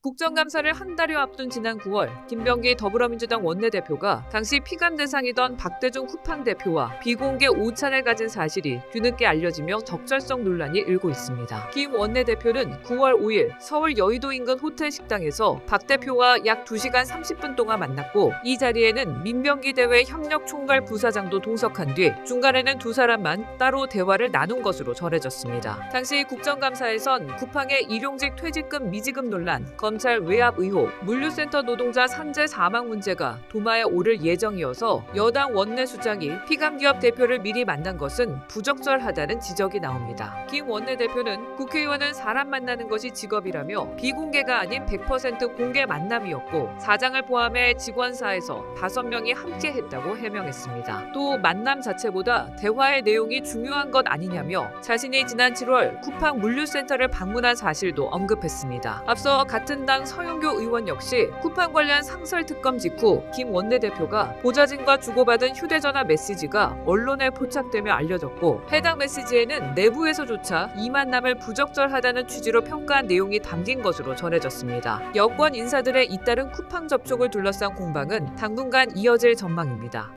국정감사를 한 달여 앞둔 지난 9월 김병기 더불어민주당 원내대표가 당시 피감 대상이던 박대중 쿠팡 대표와 비공개 오찬을 가진 사실이 뒤늦게 알려지며 적절성 논란이 일고 있습니다. 김 원내대표는 9월 5일 서울 여의도 인근 호텔 식당에서 박 대표와 약 2시간 30분 동안 만났고 이 자리에는 민병기 대회 협력 총괄 부사장도 동석한 뒤 중간에는 두 사람만 따로 대화를 나눈 것으로 전해졌습니다. 당시 국정감사에선 쿠팡의 일용직 퇴직금 미지급 논란, 검찰 외압 의혹, 물류센터 노동자 산재 사망 문제가 도마에 오를 예정이어서 여당 원내 수장이 피감기업 대표를 미리 만난 것은 부적절하다는 지적이 나옵니다. 김 원내대표는 국회의원은 사람 만나는 것이 직업이라며 비공개가 아닌 100% 공개 만남이었고 사장을 포함해 직원사에서 5명이 함께 했다고 해명했습니다. 또 만남 자체보다 대화의 내용이 중요한 것 아니냐며 자신이 지난 7월 쿠팡 물류센터를 방문한 사실도 언급했습니다. 앞서 같은 당 서영교 의원 역시 쿠팡 관련 상설 특검 직후 김 원내대표가 보좌진과 주고받은 휴대전화 메시지가 언론에 포착되며 알려졌고 해당 메시지에는 내부에서조차 이 만남을 부적절하다는 취지로 평가한 내용이 담긴 것으로 전해졌습니다. 여권 인사들의 잇따른 쿠팡 접촉을 둘러싼 공방은 당분간 이어질 전망입니다.